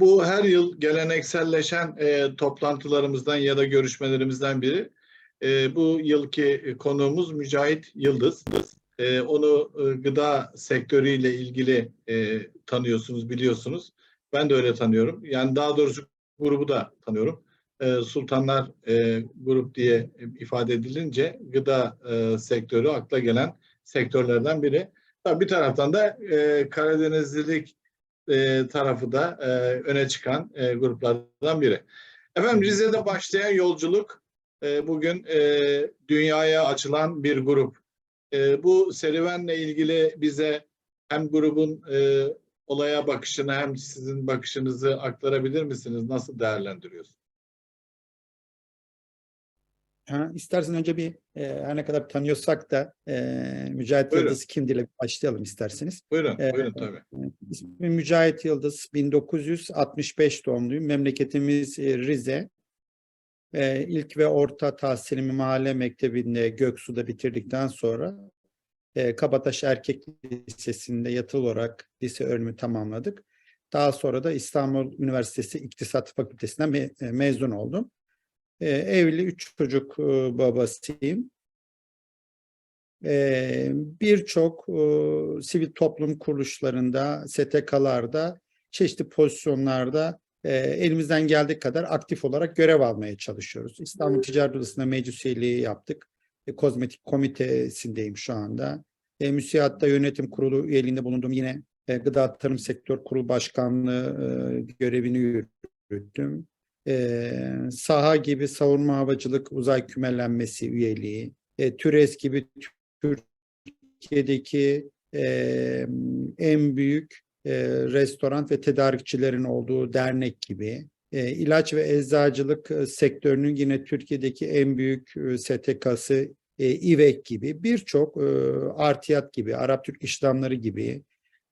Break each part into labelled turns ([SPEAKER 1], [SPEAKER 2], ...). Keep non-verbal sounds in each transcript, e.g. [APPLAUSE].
[SPEAKER 1] Bu her yıl gelenekselleşen e, toplantılarımızdan ya da görüşmelerimizden biri. E, bu yılki konuğumuz Mücahit Yıldız. E, onu e, gıda sektörüyle ilgili e, tanıyorsunuz, biliyorsunuz. Ben de öyle tanıyorum. Yani daha doğrusu grubu da tanıyorum. E, Sultanlar e, grup diye ifade edilince gıda e, sektörü akla gelen sektörlerden biri. Tabii bir taraftan da e, Karadenizlilik e, tarafı da e, öne çıkan e, gruplardan biri. Efendim Rize'de başlayan yolculuk e, bugün e, dünyaya açılan bir grup. E, bu serüvenle ilgili bize hem grubun e, olaya bakışını hem sizin bakışınızı aktarabilir misiniz? Nasıl değerlendiriyorsunuz?
[SPEAKER 2] Ha, istersen önce bir e, her ne kadar tanıyorsak da e, Mücahit
[SPEAKER 1] Buyurun.
[SPEAKER 2] Yıldız kimdir ile başlayalım isterseniz.
[SPEAKER 1] Buyurun,
[SPEAKER 2] E,
[SPEAKER 1] buyurun tabii.
[SPEAKER 2] İsmim Mücahit Yıldız, 1965 doğumluyum. Memleketimiz e, Rize. E, ilk ve orta tahsilimi mahalle mektebinde Göksu'da bitirdikten sonra e, Kabataş Erkek Lisesi'nde yatılı olarak lise öğrenimi tamamladık. Daha sonra da İstanbul Üniversitesi İktisat Fakültesinden me- e, mezun oldum. E, evli üç çocuk e, babasıyım. E, Birçok e, sivil toplum kuruluşlarında, STK'larda, çeşitli pozisyonlarda e, elimizden geldiği kadar aktif olarak görev almaya çalışıyoruz. İstanbul Ticaret Odası'nda meclis üyeliği yaptık. E, kozmetik komitesindeyim şu anda. E, müsiyatta yönetim kurulu üyeliğinde bulundum. Yine e, Gıda Tarım Sektör Kurulu Başkanlığı e, görevini yürüttüm. E, saha gibi savunma havacılık uzay kümelenmesi üyeliği, e, TÜRES gibi Türkiye'deki e, en büyük e, restoran ve tedarikçilerin olduğu dernek gibi, e, ilaç ve eczacılık e, sektörünün yine Türkiye'deki en büyük e, STK'sı e, İVEK gibi birçok e, Artiyat gibi, Arap Türk İşlemleri gibi,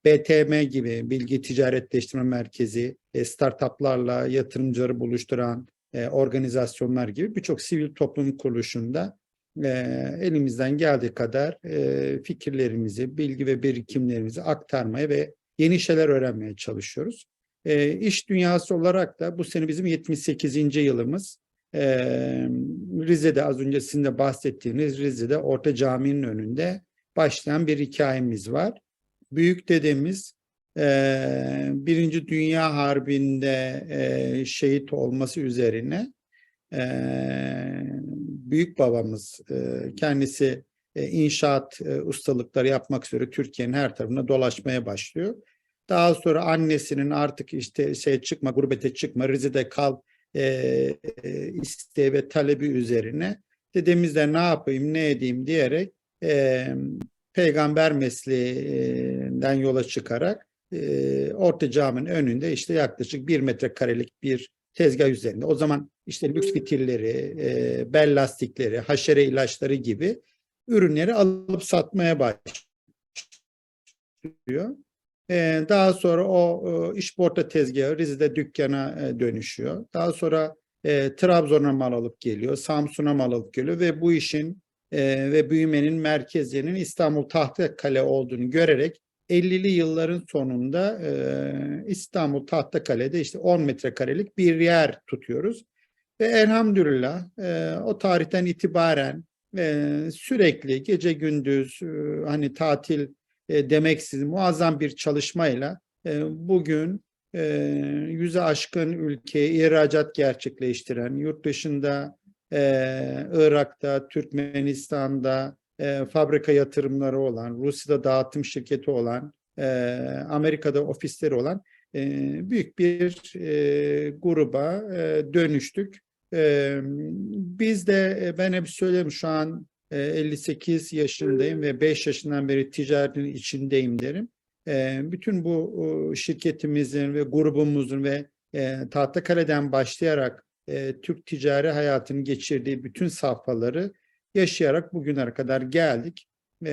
[SPEAKER 2] BTM gibi Bilgi Ticaretleştirme Merkezi, e, startuplarla yatırımcıları buluşturan e, organizasyonlar gibi birçok sivil toplum kuruluşunda e, elimizden geldiği kadar fikirlerimizi, bilgi ve birikimlerimizi aktarmaya ve yeni şeyler öğrenmeye çalışıyoruz. E, iş dünyası olarak da bu sene bizim 78. yılımız. Rize'de az önce sizin de bahsettiğiniz Rize'de Orta Cami'nin önünde başlayan bir hikayemiz var. Büyük dedemiz e, Birinci Dünya Harbi'nde e, şehit olması üzerine e, büyük babamız e, kendisi e, inşaat e, ustalıkları yapmak üzere Türkiye'nin her tarafına dolaşmaya başlıyor. Daha sonra annesinin artık işte şey çıkma, gurbete çıkma, Rize'de kal e, e, isteği ve talebi üzerine dedemiz de ne yapayım, ne edeyim diyerek e, peygamber mesleğinden yola çıkarak e, Orta Cami'nin önünde işte yaklaşık bir metrekarelik bir tezgah üzerinde. O zaman işte lüks fitilleri, e, bel lastikleri, haşere ilaçları gibi ürünleri alıp satmaya başlıyor. E, daha sonra o e, işporta tezgahı Rize'de dükkana e, dönüşüyor. Daha sonra e, Trabzon'a mal alıp geliyor, Samsun'a mal alıp geliyor ve bu işin e, ve büyümenin merkezinin İstanbul Tahtakale olduğunu görerek 50'li yılların sonunda e, İstanbul Tahtakale'de işte 10 metrekarelik bir yer tutuyoruz. Ve elhamdülillah e, o tarihten itibaren e, sürekli gece gündüz e, hani tatil demeksizin muazzam bir çalışmayla bugün e, yüze aşkın ülkeye ihracat gerçekleştiren, yurt dışında e, Irak'ta, Türkmenistan'da e, fabrika yatırımları olan, Rusya'da dağıtım şirketi olan, e, Amerika'da ofisleri olan e, büyük bir e, gruba e, dönüştük. E, biz de e, ben hep söyleyeyim şu an e, 58 yaşındayım ve 5 yaşından beri ticaretin içindeyim derim. E, bütün bu e, şirketimizin ve grubumuzun ve e, Tahtakale'den başlayarak e, Türk ticari hayatının geçirdiği bütün safhaları yaşayarak bugüne kadar geldik. E,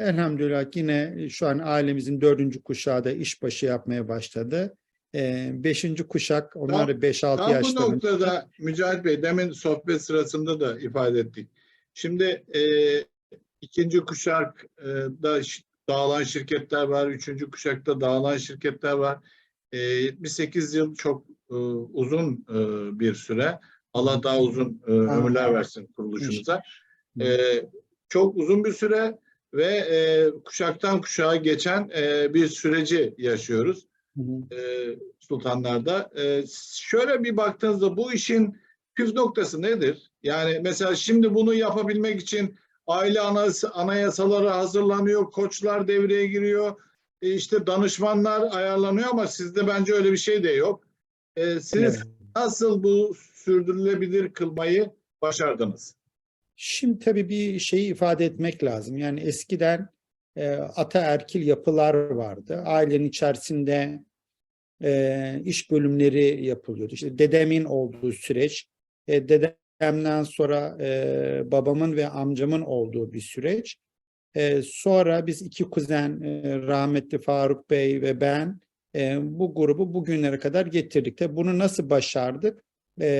[SPEAKER 2] elhamdülillah yine şu an ailemizin dördüncü kuşağı da işbaşı yapmaya başladı. E, beşinci kuşak, onlar da 5-6
[SPEAKER 1] Tam bu
[SPEAKER 2] yaşlarında.
[SPEAKER 1] noktada Mücahit Bey demin sohbet sırasında da ifade ettik. Şimdi e, ikinci kuşakta ş- dağılan şirketler var, üçüncü kuşakta dağılan şirketler var. E, 78 yıl çok e, uzun e, bir süre. Allah daha uzun e, ömürler versin kuruluşunuza. E, çok uzun bir süre ve e, kuşaktan kuşağa geçen e, bir süreci yaşıyoruz e, sultanlarda. E, şöyle bir baktığınızda bu işin püf noktası nedir? Yani mesela şimdi bunu yapabilmek için aile anayasa, anayasaları hazırlanıyor, koçlar devreye giriyor, işte danışmanlar ayarlanıyor ama sizde bence öyle bir şey de yok. E, siz
[SPEAKER 2] Evet.
[SPEAKER 1] nasıl bu sürdürülebilir kılmayı başardınız?
[SPEAKER 2] Şimdi tabii bir şeyi ifade etmek lazım. Yani eskiden e, ataerkil yapılar vardı. Ailenin içerisinde e, iş bölümleri yapılıyordu. İşte dedemin olduğu süreç, e, dedemden sonra e, babamın ve amcamın olduğu bir süreç. E, sonra biz iki kuzen, e, rahmetli Faruk Bey ve ben e, bu grubu bugünlere kadar getirdik. Tabii bunu nasıl başardık? E,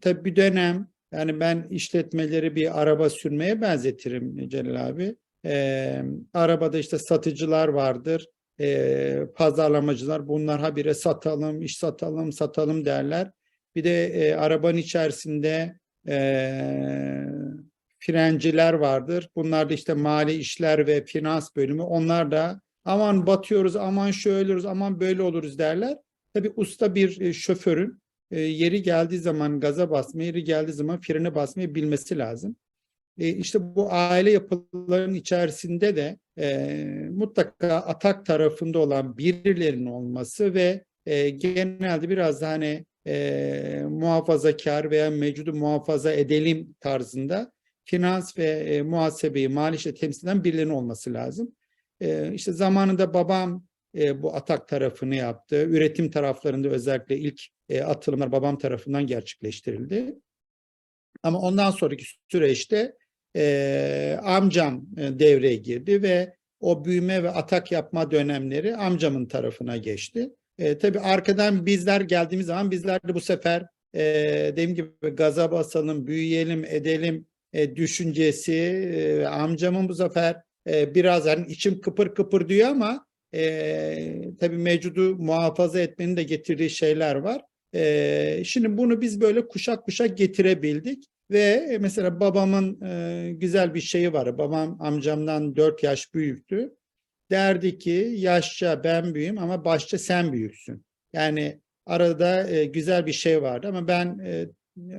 [SPEAKER 2] tabii bir dönem yani ben işletmeleri bir araba sürmeye benzetirim Celal abi. Ee, arabada işte satıcılar vardır, ee, pazarlamacılar. Bunlar habire satalım, iş satalım, satalım derler. Bir de e, arabanın içerisinde e, frenciler vardır. Bunlar da işte mali işler ve finans bölümü. Onlar da aman batıyoruz, aman şöyle oluruz, aman böyle oluruz derler. Tabii usta bir e, şoförün e, yeri geldiği zaman gaza basmayı, yeri geldiği zaman frene basmayı bilmesi lazım. E, işte bu aile yapılarının içerisinde de e, mutlaka atak tarafında olan birilerinin olması ve e, genelde biraz da hani e, muhafazakar veya mevcudu muhafaza edelim tarzında finans ve e, muhasebeyi, mali işle temsil eden birilerinin olması lazım. E, işte zamanında babam e, bu atak tarafını yaptı. Üretim taraflarında özellikle ilk e, atılımlar babam tarafından gerçekleştirildi. Ama ondan sonraki süreçte e, amcam e, devreye girdi ve o büyüme ve atak yapma dönemleri amcamın tarafına geçti. E, tabii arkadan bizler geldiğimiz zaman bizler de bu sefer e, dediğim gibi gaza basalım, büyüyelim, edelim e, düşüncesi e, amcamın bu sefer e, biraz hani içim kıpır kıpır diyor ama e, tabii mevcudu muhafaza etmenin de getirdiği şeyler var. E, şimdi bunu biz böyle kuşak kuşak getirebildik ve mesela babamın e, güzel bir şeyi var. Babam amcamdan 4 yaş büyüktü. Derdi ki yaşça ben büyüğüm ama başça sen büyüksün. Yani arada e, güzel bir şey vardı ama ben e,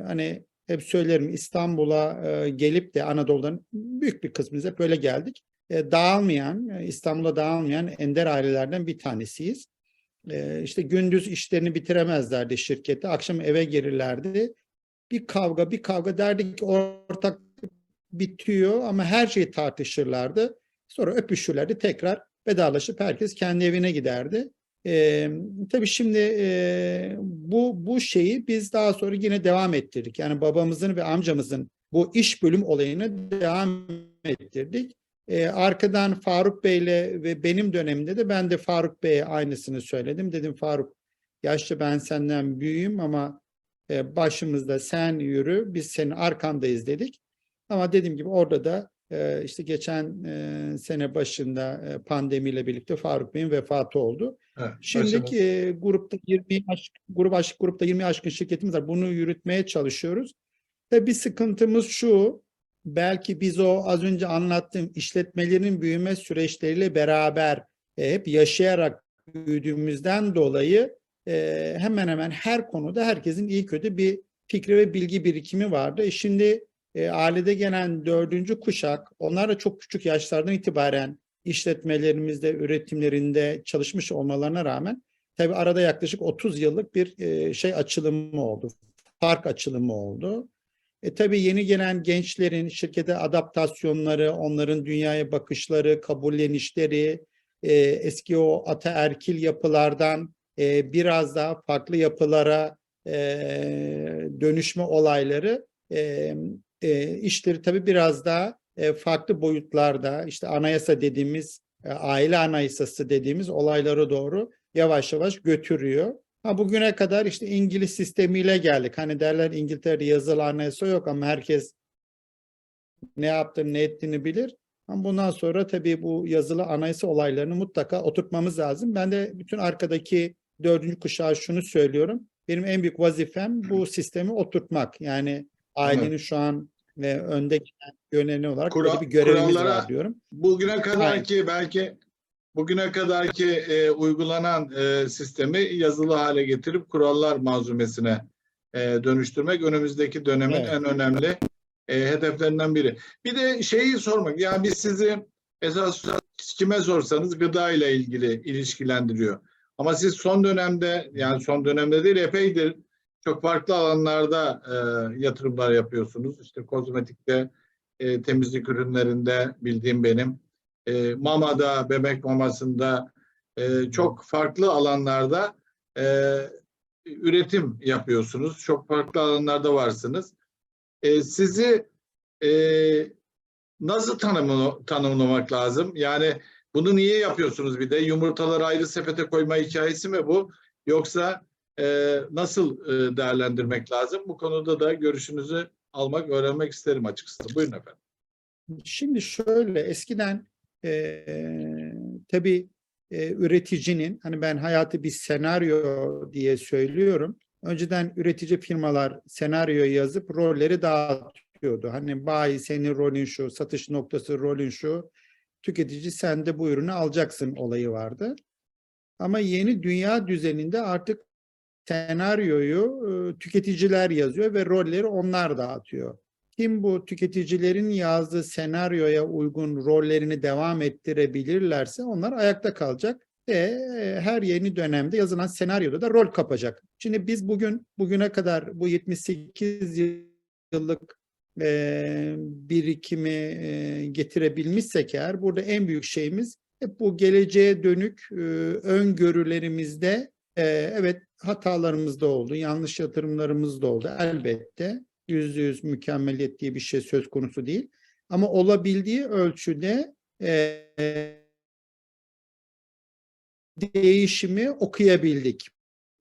[SPEAKER 2] hani hep söylerim İstanbul'a e, gelip de Anadolu'dan büyük bir kısmımız hep böyle geldik. E, dağılmayan, e, İstanbul'a dağılmayan ender ailelerden bir tanesiyiz. E, işte gündüz işlerini bitiremezlerdi şirkette, akşam eve gelirlerdi. Bir kavga, bir kavga derdik ki ortak bitiyor ama her şeyi tartışırlardı. Sonra öpüşürlerdi, tekrar vedalaşıp herkes kendi evine giderdi. Ee, tabii şimdi e, bu bu şeyi biz daha sonra yine devam ettirdik. Yani babamızın ve amcamızın bu iş bölüm olayını devam ettirdik. Ee, arkadan Faruk Bey'le ve benim dönemimde de ben de Faruk Bey'e aynısını söyledim. Dedim Faruk yaşlı ben senden büyüğüm ama e, başımızda sen yürü biz senin arkandayız dedik. Ama dediğim gibi orada da e, işte geçen e, sene başında e, pandemiyle birlikte Faruk Bey'in vefatı oldu.
[SPEAKER 1] Evet,
[SPEAKER 2] Şimdiki e, grupta 20 aşk, grup aşk, grupta 20 aşkın şirketimiz var. Bunu yürütmeye çalışıyoruz. Ve bir sıkıntımız şu. Belki biz o az önce anlattığım işletmelerin büyüme süreçleriyle beraber e, hep yaşayarak büyüdüğümüzden dolayı e, hemen hemen her konuda herkesin iyi kötü bir fikri ve bilgi birikimi vardı. E şimdi e, ailede gelen dördüncü kuşak, onlar da çok küçük yaşlardan itibaren işletmelerimizde, üretimlerinde çalışmış olmalarına rağmen tabii arada yaklaşık 30 yıllık bir e, şey açılımı oldu. Fark açılımı oldu. E tabii yeni gelen gençlerin şirkete adaptasyonları, onların dünyaya bakışları, kabullenişleri, e, eski o ataerkil yapılardan e, biraz daha farklı yapılara e, dönüşme olayları e, e, işleri tabii biraz daha e, farklı boyutlarda işte anayasa dediğimiz e, aile anayasası dediğimiz olaylara doğru yavaş yavaş götürüyor. Ha bugüne kadar işte İngiliz sistemiyle geldik. Hani derler İngiltere'de yazılı anayasa yok ama herkes ne yaptığını ne ettiğini bilir. Ama bundan sonra tabii bu yazılı anayasa olaylarını mutlaka oturtmamız lazım. Ben de bütün arkadaki dördüncü kuşağa şunu söylüyorum. Benim en büyük vazifem bu [CLEARS THROAT] sistemi oturtmak. Yani ailenin şu an ve önde giden yöneni olarak
[SPEAKER 1] Kural-
[SPEAKER 2] böyle bir görevimiz
[SPEAKER 1] kurallara-
[SPEAKER 2] var diyorum.
[SPEAKER 1] Bugüne kadar ki belki bugüne kadar ki e, uygulanan e, sistemi yazılı hale getirip kurallar manzumesine e, dönüştürmek önümüzdeki dönemin
[SPEAKER 2] Evet.
[SPEAKER 1] en önemli e, hedeflerinden biri. Bir de şeyi sormak, yani biz sizi esas kime sorsanız gıda ile ilgili ilişkilendiriyor. Ama siz son dönemde yani son dönemde değil epeydir çok farklı alanlarda e, yatırımlar yapıyorsunuz. İşte kozmetikte, e, temizlik ürünlerinde bildiğim benim. E, mamada, bebek mamasında e, çok farklı alanlarda e, üretim yapıyorsunuz. Çok farklı alanlarda varsınız. E, sizi e, nasıl tanımlı, tanımlamak lazım? Yani bunu niye yapıyorsunuz bir de? Yumurtaları ayrı sepete koyma hikayesi mi bu? Yoksa e, nasıl e, değerlendirmek lazım? Bu konuda da görüşünüzü almak, öğrenmek isterim açıkçası. Buyurun efendim.
[SPEAKER 2] Şimdi şöyle eskiden eee tabii eee, üreticinin hani ben hayatı bir senaryo diye söylüyorum. Önceden üretici firmalar senaryo yazıp rolleri dağıtıyordu. Hani bayi senin rolün şu, satış noktası rolün şu, tüketici sen de bu ürünü alacaksın olayı vardı. Ama yeni dünya düzeninde artık senaryoyu e, tüketiciler yazıyor ve rolleri onlar dağıtıyor. Kim bu tüketicilerin yazdığı senaryoya uygun rollerini devam ettirebilirlerse onlar ayakta kalacak ve e, her yeni dönemde yazılan senaryoda da rol kapacak. Şimdi biz bugün bugüne kadar bu 78 yıllık e, birikimi getirebilmişsek eğer burada en büyük şeyimiz hep bu geleceğe dönük e, öngörülerimizde e, evet hatalarımız da oldu, yanlış yatırımlarımız da oldu elbette. Yüzde yüz mükemmeliyet diye bir şey söz konusu değil. Ama olabildiği ölçüde e, değişimi okuyabildik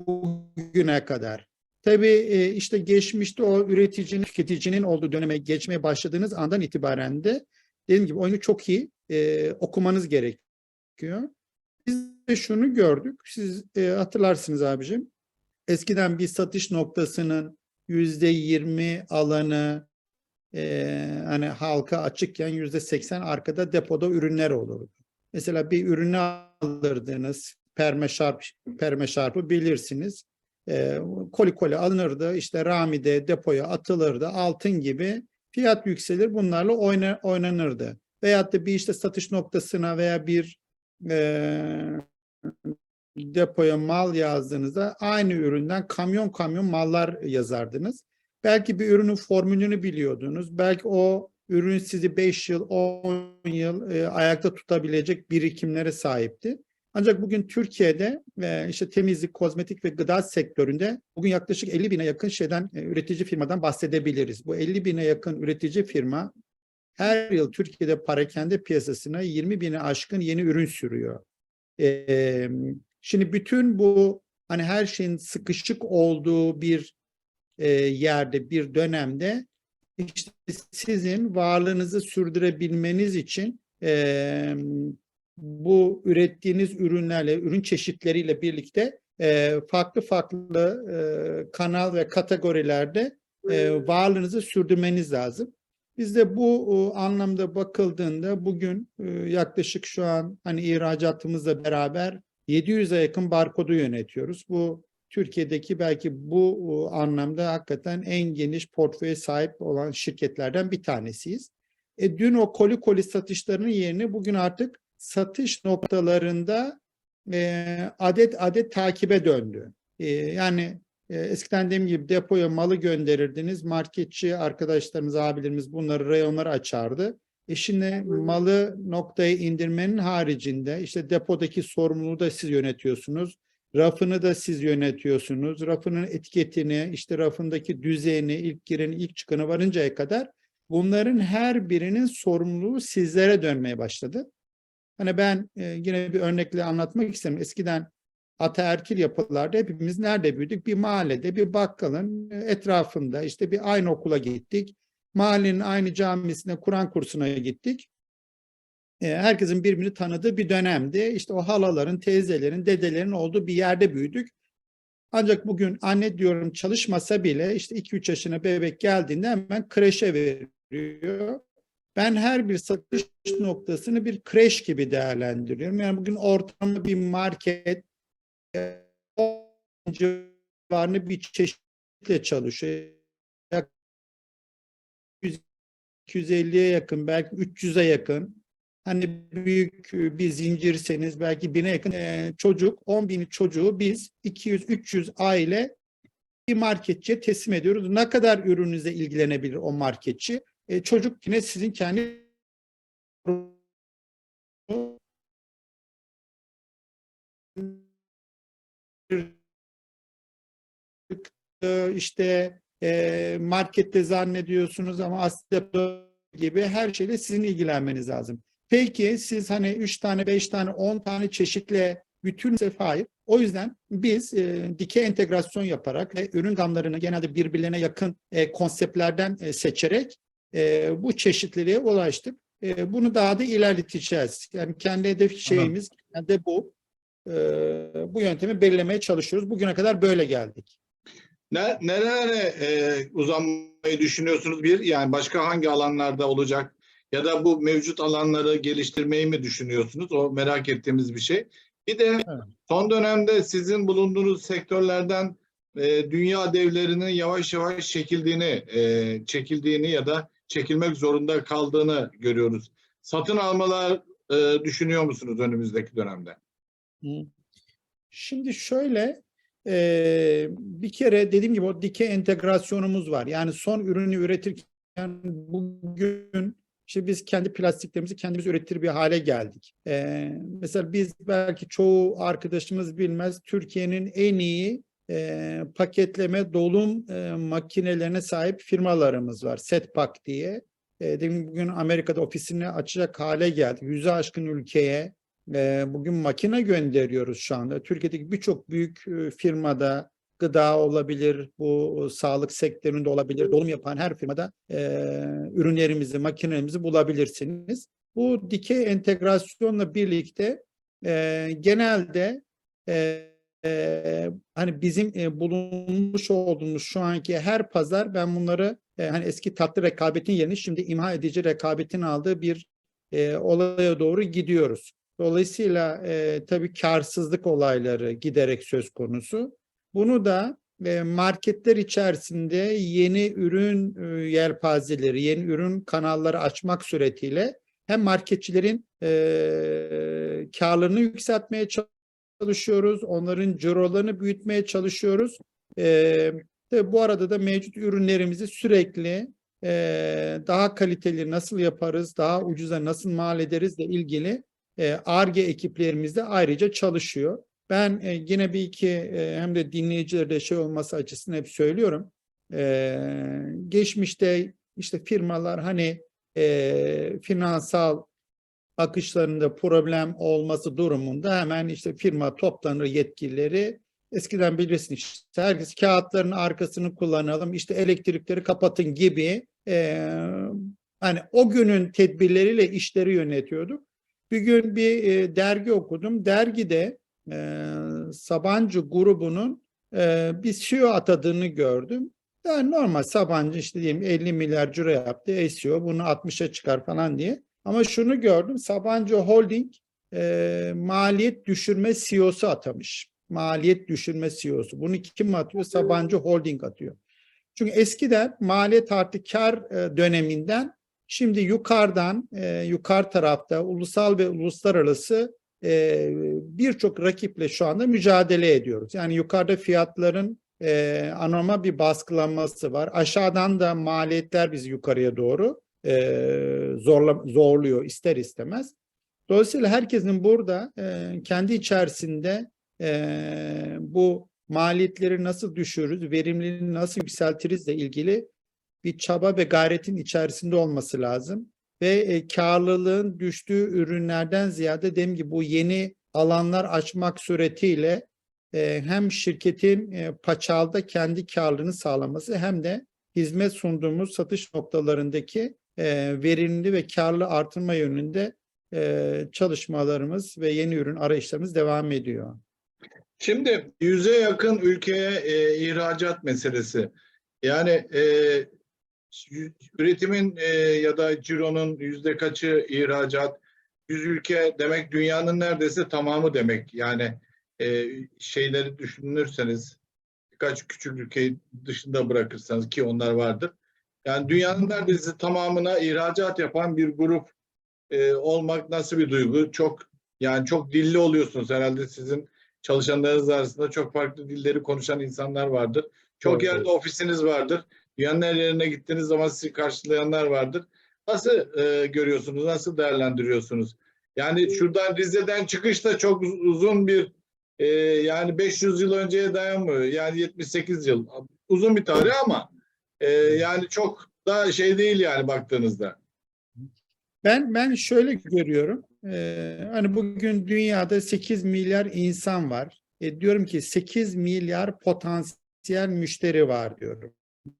[SPEAKER 2] bugüne kadar. Tabii e, işte geçmişte o üreticinin, tüketicinin olduğu döneme geçmeye başladığınız andan itibaren de dediğim gibi oyunu çok iyi e, okumanız gerekiyor. Biz de şunu gördük. Siz e, hatırlarsınız abicim. Eskiden bir satış noktasının yüzde yirmi alanı e, hani halka açıkken yüzde seksen arkada depoda ürünler olurdu. Mesela bir ürünü alırdınız, perme şarp, perme şarpı bilirsiniz. E, koli koli alınırdı, işte ramide depoya atılırdı, altın gibi fiyat yükselir, bunlarla oyna, oynanırdı. Veyahut da bir işte satış noktasına veya bir e, depoya mal yazdığınızda aynı üründen kamyon kamyon mallar yazardınız. Belki bir ürünün formülünü biliyordunuz. Belki o ürün sizi 5 yıl, 10 yıl e, ayakta tutabilecek birikimlere sahipti. Ancak bugün Türkiye'de e, işte temizlik, kozmetik ve gıda sektöründe bugün yaklaşık 50 bine yakın şeyden e, üretici firmadan bahsedebiliriz. Bu 50 bine yakın üretici firma her yıl Türkiye'de parakende piyasasına 20 bine aşkın yeni ürün sürüyor. E, şimdi bütün bu hani her şeyin sıkışık olduğu bir e, yerde, bir dönemde işte sizin varlığınızı sürdürebilmeniz için e, bu ürettiğiniz ürünlerle, ürün çeşitleriyle birlikte e, farklı farklı e, kanal ve kategorilerde e, varlığınızı sürdürmeniz lazım. Bizde bu e, anlamda bakıldığında bugün e, yaklaşık şu an hani ihracatımızla beraber 700'e yakın barkodu yönetiyoruz. Bu Türkiye'deki belki bu e, anlamda hakikaten en geniş portföye sahip olan şirketlerden bir tanesiyiz. E, dün o koli koli satışlarının yerine bugün artık satış noktalarında adet adet takibe döndü. Yani eskiden dediğim gibi depoya malı gönderirdiniz. Marketçi arkadaşlarımız, abilerimiz bunları reyonlara açardı. E şimdi malı noktaya indirmenin haricinde işte depodaki sorumluluğu da siz yönetiyorsunuz. Rafını da siz yönetiyorsunuz. Rafının etiketini, işte rafındaki düzeni, ilk giren, ilk çıkanı varıncaya kadar bunların her birinin sorumluluğu sizlere dönmeye başladı. Hani ben e, yine bir örnekle anlatmak isterim. Eskiden ataerkil yapılarda hepimiz nerede büyüdük? Bir mahallede, bir bakkalın etrafında işte bir aynı okula gittik. Mahallenin aynı camisine, Kur'an kursuna gittik. e, herkesin birbirini tanıdığı bir dönemdi. İşte o halaların, teyzelerin, dedelerin olduğu bir yerde büyüdük. Ancak bugün anne diyorum çalışmasa bile işte 2-3 yaşına bebek geldiğinde hemen kreşe veriyor. Ben her bir satış noktasını bir kreş gibi değerlendiriyorum. Yani bugün ortamda bir market civarını bir çeşitle çalışıyor. Yak- 250'ye yakın belki 300'e yakın hani büyük bir zincirseniz belki bine yakın e, çocuk 10 bin çocuğu biz 200-300 aile bir marketçiye teslim ediyoruz. Ne kadar ürününüze ilgilenebilir o marketçi? E, çocuk yine sizin kendi işte e, markette zannediyorsunuz ama aslında gibi her şeyle sizin ilgilenmeniz lazım. Peki siz hani 3 tane, 5 tane, 10 tane çeşitle bütün hayır. O yüzden biz e, dikey entegrasyon yaparak ve ürün gamlarını genelde birbirlerine yakın e, konseptlerden e, seçerek e, bu çeşitliliğe ulaştık. E, bunu daha da ilerleteceğiz. Yani kendi hedef şeyimiz de bu. E, bu yöntemi belirlemeye çalışıyoruz. Bugüne kadar böyle geldik.
[SPEAKER 1] Ne, nerelere e, uzanmayı düşünüyorsunuz? Bir, yani başka hangi alanlarda olacak? Ya da bu mevcut alanları geliştirmeyi mi düşünüyorsunuz? O merak ettiğimiz bir şey. Bir de son dönemde sizin bulunduğunuz sektörlerden e, dünya devlerinin yavaş yavaş çekildiğini, e, çekildiğini ya da çekilmek zorunda kaldığını görüyoruz. Satın almalar e, düşünüyor musunuz önümüzdeki dönemde?
[SPEAKER 2] Şimdi şöyle bir kere dediğim gibi o dikey entegrasyonumuz var. Yani son ürünü üretirken bugün işte biz kendi plastiklerimizi kendimiz üretir bir hale geldik. Mesela biz belki çoğu arkadaşımız bilmez Türkiye'nin en iyi e, paketleme dolum e, makinelerine sahip firmalarımız var. Setpak diye. E, bugün Amerika'da ofisini açacak hale geldik. Yüze aşkın ülkeye bugün makine gönderiyoruz şu anda. Türkiye'deki birçok büyük firmada gıda olabilir, bu sağlık sektöründe olabilir, dolum yapan her firmada ürünlerimizi, makinelerimizi bulabilirsiniz. Bu dikey entegrasyonla birlikte genelde hani bizim bulunmuş olduğumuz şu anki her pazar ben bunları hani eski tatlı rekabetin yerine şimdi imha edici rekabetin aldığı bir e, olaya doğru gidiyoruz. Dolayısıyla e, tabii karsızlık olayları giderek söz konusu. Bunu da e, marketler içerisinde yeni ürün e, yelpazeleri, yeni ürün kanalları açmak suretiyle hem marketçilerin e, karlarını yükseltmeye çalışıyoruz, onların cirolarını büyütmeye çalışıyoruz. E, tabii bu arada da mevcut ürünlerimizi sürekli e, daha kaliteli nasıl yaparız, daha ucuza nasıl mal ederiz ile ilgili ARGE ekiplerimiz de ayrıca çalışıyor. Ben e, yine bir iki e, hem de dinleyicilerde şey olması açısından hep söylüyorum. E, geçmişte işte firmalar hani finansal akışlarında problem olması durumunda hemen işte firma toplanır yetkilileri eskiden bilirsin işte herkes kağıtların arkasını kullanalım işte elektrikleri kapatın gibi hani o günün tedbirleriyle işleri yönetiyorduk. Bir gün bir e, dergi okudum. Dergide e, Sabancı grubunun e, bir CEO atadığını gördüm. Yani normal Sabancı işte diyeyim 50 milyar ciro yaptı SEO bunu 60'a çıkar falan diye. Ama şunu gördüm Sabancı Holding e, maliyet düşürme CEO'su atamış. Maliyet düşürme CEO'su. Bunu kim atıyor? Sabancı Holding atıyor. Çünkü eskiden maliyet artı kar e, döneminden şimdi yukarıdan e, yukarı tarafta ulusal ve uluslararası e, birçok rakiple şu anda mücadele ediyoruz. Yani yukarıda fiyatların e, anormal bir baskılanması var. Aşağıdan da maliyetler bizi yukarıya doğru e, zorla, zorluyor ister istemez. Dolayısıyla herkesin burada e, kendi içerisinde e, bu maliyetleri nasıl düşürürüz, verimliliğini nasıl yükseltiriz ile ilgili bir çaba ve gayretin içerisinde olması lazım ve e, karlılığın düştüğü ürünlerden ziyade dediğim gibi bu yeni alanlar açmak suretiyle e, hem şirketin e, paçalda kendi karlılığını sağlaması hem de hizmet sunduğumuz satış noktalarındaki e, verimli ve karlı artırma yönünde e, çalışmalarımız ve yeni ürün arayışlarımız devam ediyor.
[SPEAKER 1] Şimdi yüze yakın ülkeye e, ihracat meselesi. Yani e, üretimin e, ya da cironun yüzde kaçı ihracat? Yüz ülke demek dünyanın neredeyse tamamı demek. Yani e, şeyleri düşünürseniz birkaç küçük ülkeyi dışında bırakırsanız ki onlar vardır. Yani dünyanın neredeyse tamamına ihracat yapan bir grup e, olmak nasıl bir duygu? Çok yani çok dilli oluyorsunuz herhalde sizin çalışanlarınız arasında çok farklı dilleri konuşan insanlar vardır. Çok
[SPEAKER 2] Doğru,
[SPEAKER 1] yerde ofisiniz vardır. Dünyanın her yerine gittiğiniz zaman sizi karşılayanlar vardır. Nasıl e, görüyorsunuz? Nasıl değerlendiriyorsunuz? Yani şuradan Rize'den çıkış da çok uz- uzun bir e, yani 500 yıl önceye dayanmıyor. Yani 78 yıl. Uzun bir tarih ama e, yani çok da şey değil yani baktığınızda.
[SPEAKER 2] Ben ben şöyle görüyorum. Ee, hani bugün dünyada 8 milyar insan var. E, diyorum ki 8 milyar potansiyel müşteri var diyorum.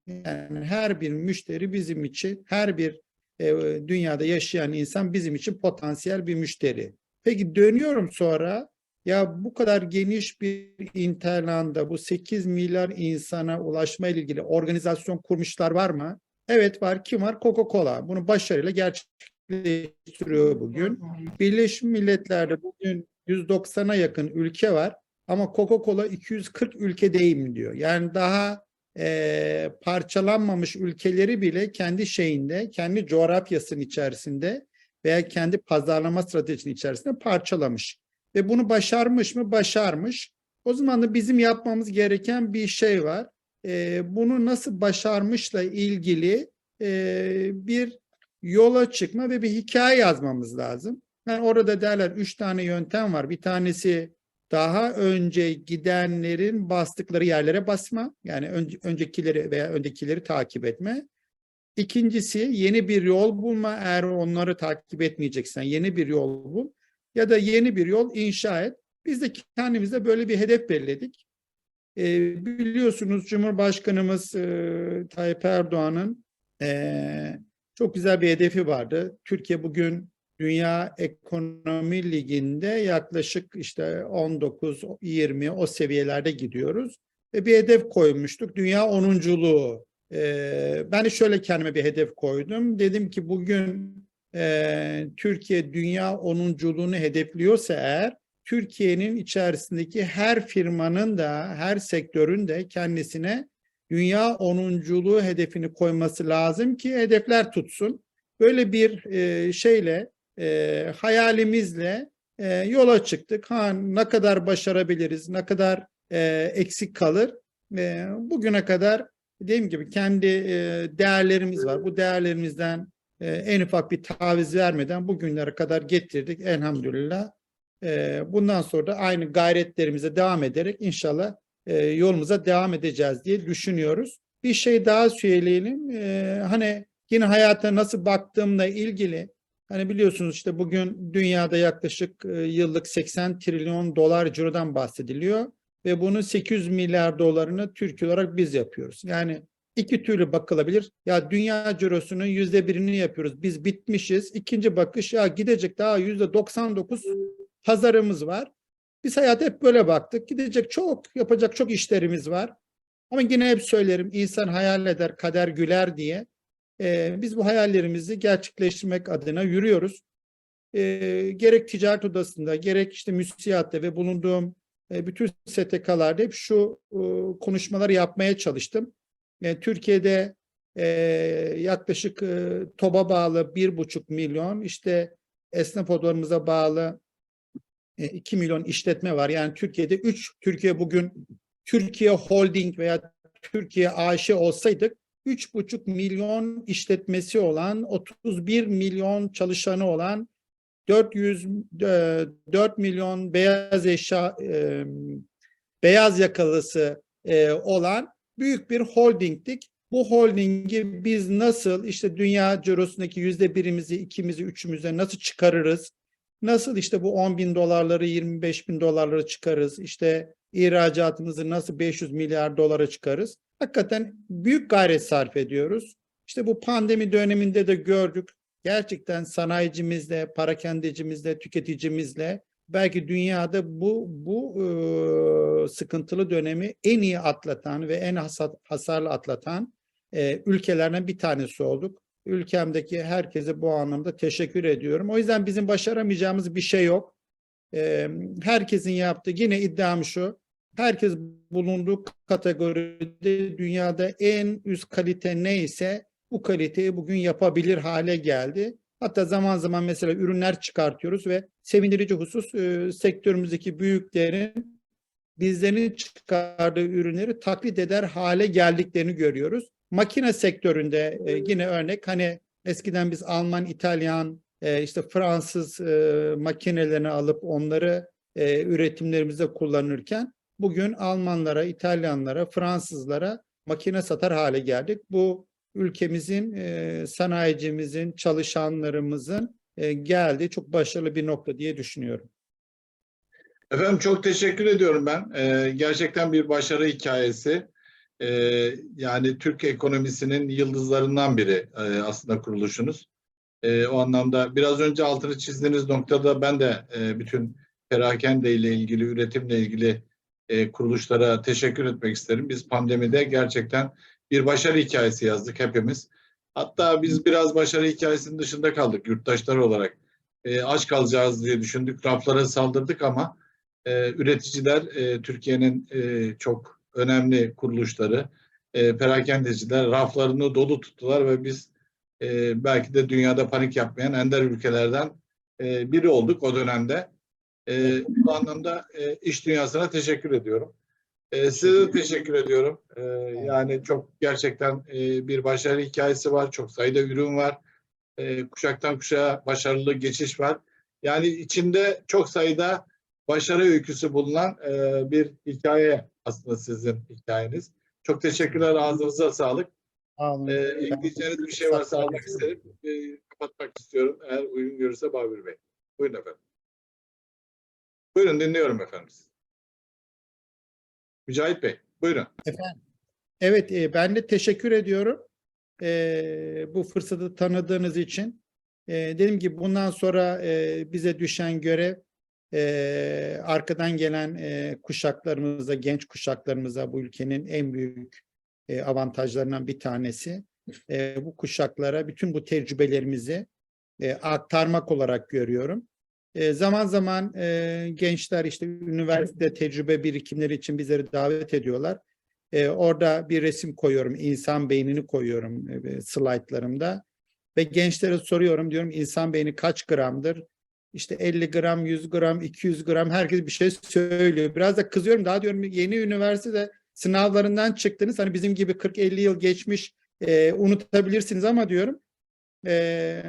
[SPEAKER 2] Yani her bir müşteri bizim için, her bir e, dünyada yaşayan insan bizim için potansiyel bir müşteri. Peki dönüyorum sonra ya bu kadar geniş bir interlanda bu 8 milyar insana ulaşma ile ilgili organizasyon kurmuşlar var mı? Evet var. Kim var? Coca-Cola. Bunu başarıyla gerçekleştiriyor bugün. Birleşmiş Milletler'de bugün 190'a yakın ülke var ama Coca-Cola 240 ülke değil mi diyor. Yani daha eee, parçalanmamış ülkeleri bile kendi şeyinde, kendi coğrafyasının içerisinde veya kendi pazarlama stratejisinin içerisinde parçalamış. Ve bunu başarmış mı? Başarmış. O zaman da bizim yapmamız gereken bir şey var. Eee, bunu nasıl başarmışla ilgili eee, bir yola çıkma ve bir hikaye yazmamız lazım. Yani orada derler üç tane yöntem var. Bir tanesi daha önce gidenlerin bastıkları yerlere basma. Yani önce, öncekileri veya öndekileri takip etme. İkincisi yeni bir yol bulma. Eğer onları takip etmeyeceksen yeni bir yol bul. Ya da yeni bir yol inşa et. Biz de kendimize böyle bir hedef belirledik. Ee, biliyorsunuz Cumhurbaşkanımız e, Tayyip Erdoğan'ın e, çok güzel bir hedefi vardı. Türkiye bugün Dünya Ekonomi Ligi'nde yaklaşık işte 19-20 o seviyelerde gidiyoruz. Ve bir hedef koymuştuk. Dünya onunculuğu. Ee, ben şöyle kendime bir hedef koydum. Dedim ki bugün e, Türkiye dünya onunculuğunu hedefliyorsa eğer Türkiye'nin içerisindeki her firmanın da her sektörün de kendisine dünya onunculuğu hedefini koyması lazım ki hedefler tutsun. Böyle bir e, şeyle, e, hayalimizle e, yola çıktık. Ha ne kadar başarabiliriz, ne kadar e, eksik kalır. E, bugüne kadar dediğim gibi kendi e, değerlerimiz var. Bu değerlerimizden e, en ufak bir taviz vermeden bugünlere kadar getirdik elhamdülillah. E, bundan sonra da aynı gayretlerimize devam ederek inşallah e, yolumuza devam edeceğiz diye düşünüyoruz. Bir şey daha söyleyelim. E, hani yine hayata nasıl baktığımla ilgili hani biliyorsunuz işte bugün dünyada yaklaşık e, yıllık 80 trilyon dolar cirodan bahsediliyor ve bunun 800 milyar dolarını Türkiye olarak biz yapıyoruz. Yani iki türlü bakılabilir. Ya dünya cirosunun yüzde birini yapıyoruz. Biz bitmişiz. İkinci bakış ya gidecek daha yüzde 99 pazarımız var. Biz hayata hep böyle baktık. Gidecek çok, yapacak çok işlerimiz var. Ama yine hep söylerim, insan hayal eder, kader güler diye. Ee, biz bu hayallerimizi gerçekleştirmek adına yürüyoruz. Ee, gerek ticaret odasında, gerek işte müsiyatta ve bulunduğum e, bütün STK'larda hep şu e, konuşmaları yapmaya çalıştım. E, Türkiye'de e, yaklaşık e, TOB'a bağlı bir buçuk milyon, işte esnaf odalarımıza bağlı 2 E, milyon işletme var. Yani Türkiye'de 3, Türkiye bugün Türkiye Holding veya Türkiye AŞ olsaydık 3,5 milyon işletmesi olan, 31 milyon çalışanı olan, 400 e, 4 milyon beyaz eşya e, beyaz yakalısı e, olan büyük bir holdingdik. Bu holdingi biz nasıl işte dünya cirosundaki yüzde birimizi, ikimizi, üçümüze nasıl çıkarırız? Nasıl işte bu 10 bin dolarları 25 bin dolarları çıkarız? İşte ihracatımızı nasıl 500 milyar dolara çıkarız? Hakikaten büyük gayret sarf ediyoruz. İşte bu pandemi döneminde de gördük. gerçekten sanayicimizle, parakendecimizle, tüketicimizle belki dünyada bu bu e, sıkıntılı dönemi en iyi atlatan ve en hasat, hasarlı atlatan e, ülkelerden bir tanesi olduk. Ülkemdeki herkese bu anlamda teşekkür ediyorum. O yüzden bizim başaramayacağımız bir şey yok. E, herkesin yaptığı yine iddiam şu. Herkes bulunduğu kategoride dünyada en üst kalite neyse bu kaliteyi bugün yapabilir hale geldi. Hatta zaman zaman mesela ürünler çıkartıyoruz ve sevindirici husus e, sektörümüzdeki büyüklerin bizlerin çıkardığı ürünleri taklit eder hale geldiklerini görüyoruz. Makine sektöründe e, yine örnek hani eskiden biz Alman, İtalyan, e, işte Fransız e, makinelerini alıp onları e, üretimlerimizde kullanırken bugün Almanlara, İtalyanlara, Fransızlara makine satar hale geldik. Bu ülkemizin, e, sanayicimizin, çalışanlarımızın e, geldiği çok başarılı bir nokta diye düşünüyorum.
[SPEAKER 1] Efendim çok teşekkür ediyorum ben. Ee, gerçekten bir başarı hikayesi. Ee, yani Türk ekonomisinin yıldızlarından biri e, aslında kuruluşunuz. Ee, o anlamda biraz önce altını çizdiğiniz noktada ben de e, bütün perakende ile ilgili, üretimle ilgili e, kuruluşlara teşekkür etmek isterim. Biz pandemide gerçekten bir başarı hikayesi yazdık hepimiz. Hatta biz biraz başarı hikayesinin dışında kaldık yurttaşlar olarak. E, aç kalacağız diye düşündük, raflara saldırdık ama e, üreticiler e, Türkiye'nin e, çok önemli kuruluşları, e, perakendeciler raflarını dolu tuttular ve biz e, belki de dünyada panik yapmayan ender ülkelerden e, biri olduk o dönemde. E, bu anlamda e, iş dünyasına teşekkür ediyorum. E, size de teşekkür ediyorum. E, yani çok gerçekten e, bir başarı hikayesi var, çok sayıda ürün var. E, kuşaktan kuşağa başarılı geçiş var. Yani içinde çok sayıda başarı öyküsü bulunan e, bir hikaye aslında sizin hikayeniz. Çok teşekkürler, ağzınıza sağlık.
[SPEAKER 2] Sağ olun.
[SPEAKER 1] E, ekleyeceğiniz bir şey varsa almak isterim. E, kapatmak istiyorum eğer uygun görürse Babür Bey. Buyurun efendim. Buyurun dinliyorum efendim. Mücahit Bey, buyurun.
[SPEAKER 2] Evet, e, ben de teşekkür ediyorum e, bu fırsatı tanıdığınız için. E, dediğim gibi bundan sonra e, bize düşen görev e, arkadan gelen e, kuşaklarımıza, genç kuşaklarımıza bu ülkenin en büyük e, avantajlarından bir tanesi. E, bu kuşaklara bütün bu tecrübelerimizi e, aktarmak olarak görüyorum. E, zaman zaman e, gençler işte üniversite tecrübe birikimleri için bizleri davet ediyorlar. E, orada bir resim koyuyorum, insan beynini koyuyorum e, slaytlarımda ve gençlere soruyorum diyorum insan beyni kaç gramdır? İşte 50 gram, 100 gram, 200 gram herkes bir şey söylüyor. Biraz da kızıyorum daha diyorum yeni üniversitede sınavlarından çıktınız. Hani bizim gibi 40-50 yıl geçmiş e, unutabilirsiniz ama diyorum e,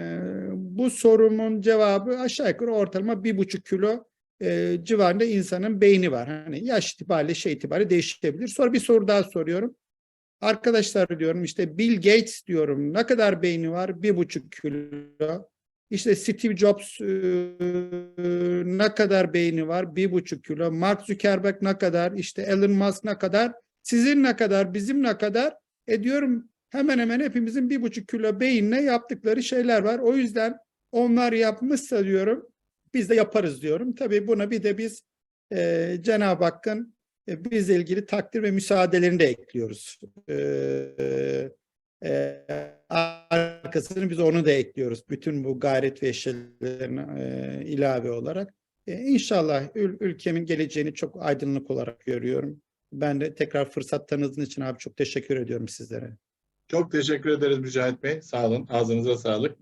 [SPEAKER 2] bu sorumun cevabı aşağı yukarı ortalama bir buçuk kilo e, civarında insanın beyni var. Hani yaş itibariyle şey itibariyle değişebilir. Sonra bir soru daha soruyorum. Arkadaşlar diyorum işte Bill Gates diyorum ne kadar beyni var? Bir buçuk kilo. İşte Steve Jobs e, ne kadar beyni var? Bir buçuk kilo. Mark Zuckerberg ne kadar? İşte Elon Musk ne kadar? Sizin ne kadar? Bizim ne kadar? E diyorum hemen hemen hepimizin bir buçuk kilo beyinle yaptıkları şeyler var. O yüzden onlar yapmışsa diyorum biz de yaparız diyorum. Tabii buna bir de biz e, Cenab-ı Hakk'ın e, bizle ilgili takdir ve müsaadelerini de ekliyoruz. E, e, arkasını biz onu da ekliyoruz. Bütün bu gayret ve şeylerine e, ilave olarak. E, inşallah ül- ülkemin geleceğini çok aydınlık olarak görüyorum. Ben de tekrar fırsat tanıdığınız için abi çok teşekkür ediyorum sizlere.
[SPEAKER 1] Çok teşekkür ederiz Mücahit Bey. Sağ olun. Ağzınıza sağlık.